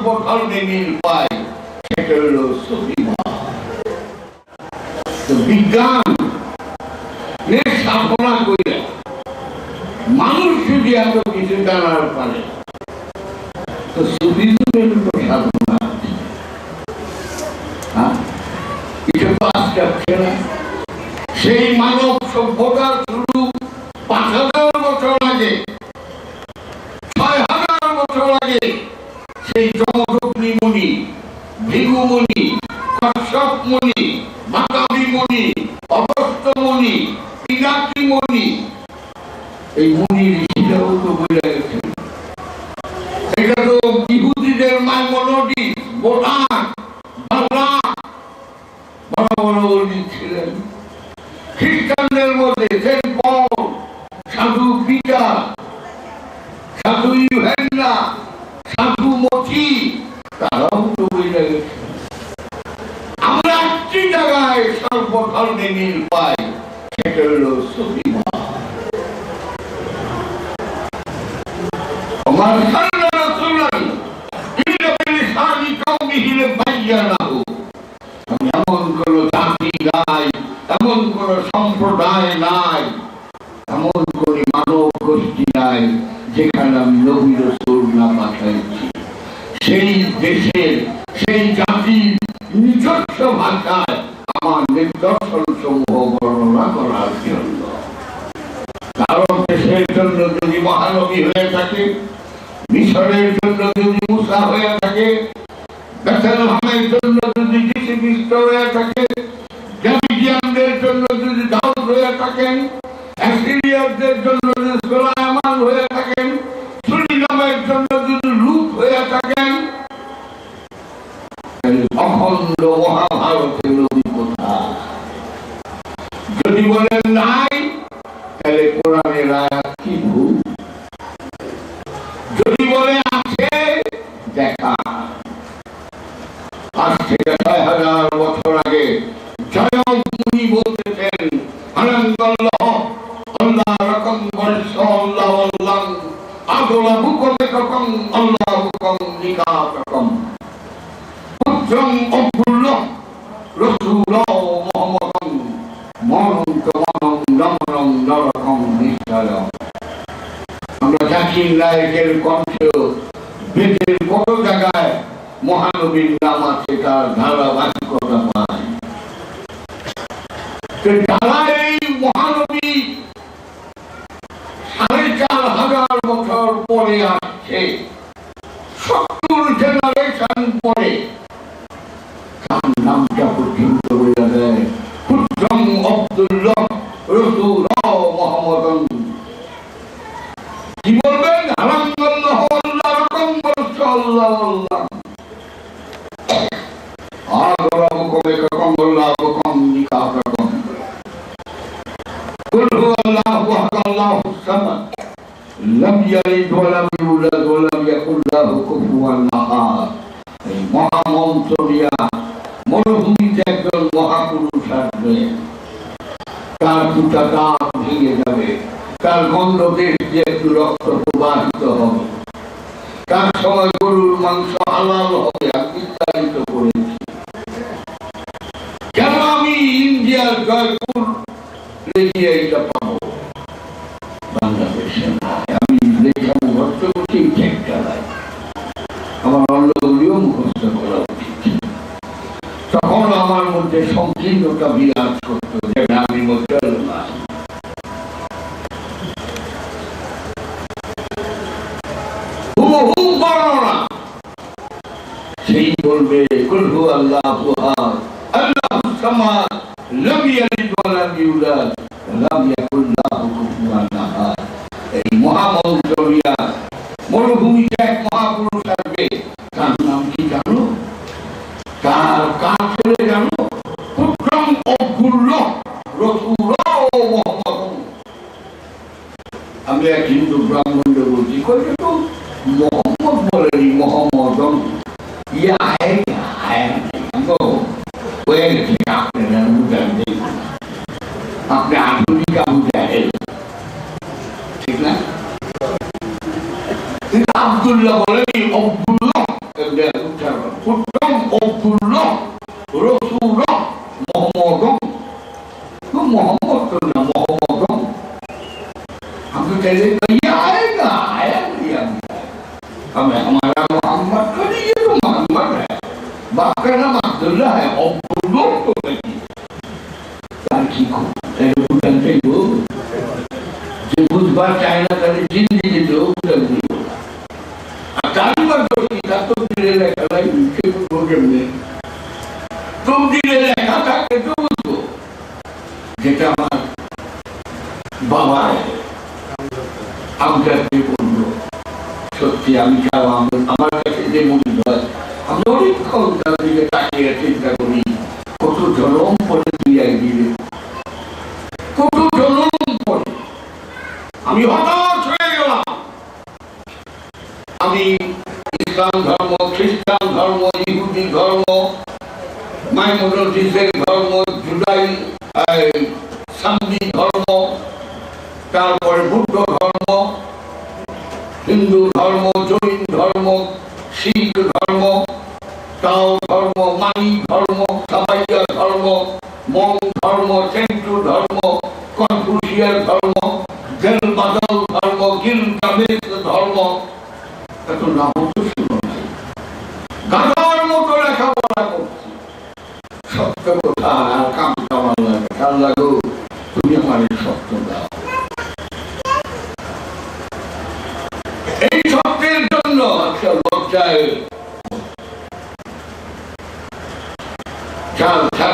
সর্বধর্মে মিল পায়। সেটা হল বিজ্ঞান স্থাপনা সাধনা করে মানুষ যদি এত কিছু জানার পারে, তো সুফিজমের তো সাধনা আছে। হ্যাঁ? এটা তো আজকে আসছে না সেই মানব সভ্যতার শুরু পাঁচ হাজার বছর আগে ছয় হাজার বছর আগে সেই জমদগ্নি মুনি ভৃগুমুনি কশ্যপ মুনি মাতাবি মুনি অগস্ত মুনি পিনাকি মুনি, এই মুনি ঋষিরাও তো বলে গেছেন এটা তো মাইমনোডি বোটান বাংলা, বড় বড় পণ্ডিত ছিলেন। খ্রিস্টানদের মধ্যে সেন্ট পল সাধু পিটার in you. মহানবী হয়ে থাকে, মিশরের জন্য যদি মুসা হয়ে থাকে বেথলেহেমের জন্য যদি যীশু খ্রিস্ট হয়ে থাকে জামিডিয়ানদের জন্য যদি দাউদ হয়ে থাকেন অ্যাসিরিয়ানদের জন্য যদি সুলাইমান হয়ে থাকেন, সুরিনামের জন্য যদি লুত হয়ে থাকেন অখণ্ড মহাভারতের নদী কোথায়? যদি বলেন জাকির নায়কের কণ্ঠ বেদের কত জায়গায় মহানবীর নাম আছে, তার ধারাবাহিকতা পায় যারা এই মহানবী সাড়ে চার হাজার বছর পরে আসছে। সত্তর জেনারেশন পরে তার নামটা মহামন্ত্র দিয়া মরুভূমিতে একজন মহাপুরুষ আসবে। তার দুটা দাঁত ভেঙে যাবে। তার গন্ধ দেশ দিয়ে একটু রক্ত প্রবাহিত হবে। তার সময় গরুর মাংস হালাল হবে আমি বিস্তারিত করেছি কেন আমি ইন্ডিয়ার জয়পুর রেডিয়ে এটা পাবো বাংলাদেশে নাই। আমি লেখা মুখস্থ করছি চেক চালাই আমার অন্যগুলিও মুখস্থ করা উচিত তখন আমার মধ্যে সংকীর্ণতা বিরাজ করতো যেটা আমি বর্ণনা সেই বলবে কুলহু আল্লাহু আহাদ আল্লাহু সামাদ লাম ইয়ালিদ ওয়া লাম ইউলাদ লাম ইয়াকুল লাহু এই মহামন্ত্রিয়া মরুভূমিতে এক মহাপুরুষ আসবে তার নাম কি জানো তার কার ছেলে জানো পুত্রম অভুল্ল রসুল মোহাম্মদ আমি এক হিন্দু ব্রাহ্মণকে বলছি কইলে তো মোহাম্মদ বলেনি মোহাম্মদ ইয়া হ্যাঁ হ্যাঁ, হ্যাঁ হয়ে বলে कैसे कहिए आएगा, आया दिया हमें हमारा मोहम्मद का नहीं ये तो मोहम्मद है। बाप का नाम अब्दुल्ला है, और बुज़ुर्गों को कहिए ताकि को जानते को जो बुध बार चाइना करे ज़िंदगी ज़िंदगी हो जल्दी हो अचानक अकाल पर तो किताब तो धीरे लेकर लाई उसके प्रोग्राम में। तुम धीरे लेखा था के दूध को जेटा बाबा है। আমজাদকে বলল, সত্যি, আমি চাও আমার কাছে যে মনে হয়। আমি অনেকক্ষণ তার দিকে তাকিয়ে চিন্তা করি কত জনম পরে দিয়ে দিলে কত জনম পরে। আমি হতাশ হয়ে গেলাম। আমি ইসলাম ধর্ম, খ্রিস্টান ধর্ম, ইহুদি ধর্ম মাইমোনজিসের ধর্ম জুদাই সান্দি ধর্ম তারপরে বুদ্ধ ধর্ম হিন্দু ধর্ম জৈন ধর্ম শিখ ধর্ম তাও ধর্ম মানি ধর্ম সাবাইয়া ধর্ম, সেন্টু ধর্ম কনফুসিয়ার ধর্ম জেল ধর্ম গিল ধর্ম। এত নাম তো শুনো নাই গাধার মতো লেখাপড়া করছি। সত্য কথা আর কাম কামার লাগে কাল লাগো, তুমি আমার এই সত্য দাও। এই সত্যের জন্য একটা লজ্জায়। চার ঝাটকা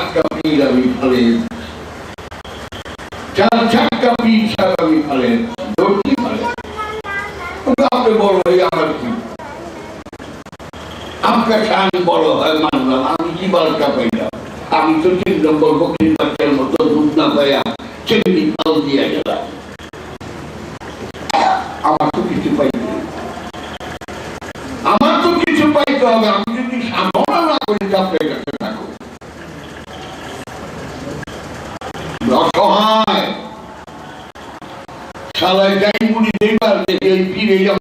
আপনি বড় আমার কি আপনার আমি বড় হয় মানলাম আমি কি বালটা পাইলাম আমি তো তিন নম্বর বকরির বাচ্চার মতো দুধ না পাইয়া চেমনি ফল দিয়ে গেলাম আমার তো কিছু পাইনি আমার তো কিছু পাইতে হবে আমি যদি সাধনা না করি তো আপনার কাছে থাকো অসহায় সালায় যাই মুড়ি দেবার এই পীর আমার